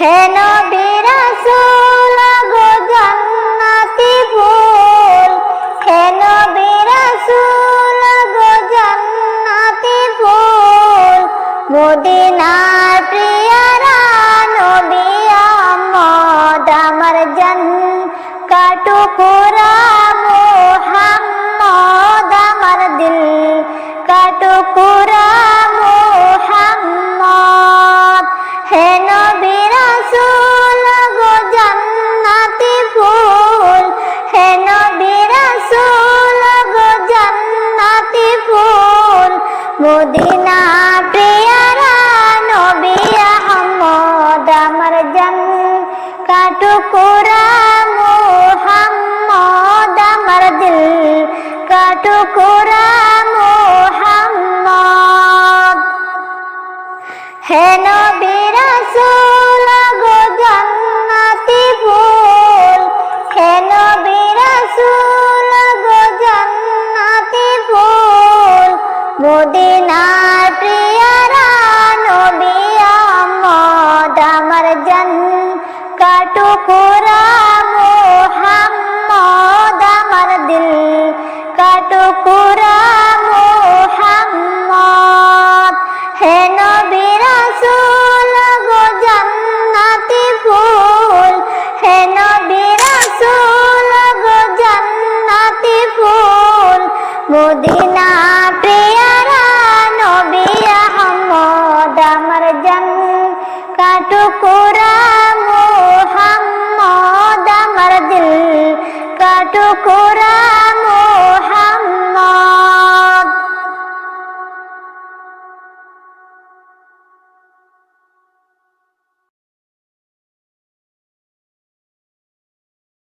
হে নবী রাসূল গো জান্নাতি ফুল। হে নবী রাসূল গো জান্নাতি ফুল। মদিনার প্রিয়ারা আমার কাটুকুরা। মোহাম্মদ মদিনা প্রিয়ারা নবী আহমদ আমার জান। কাটুকুরা মোহাম্মদ আমার দিল। কাটুকুরা মোহাম্মদ। হে নবী রাসূল গো জান্নাতি মদিনার প্রিয়ারা কাটুকুরা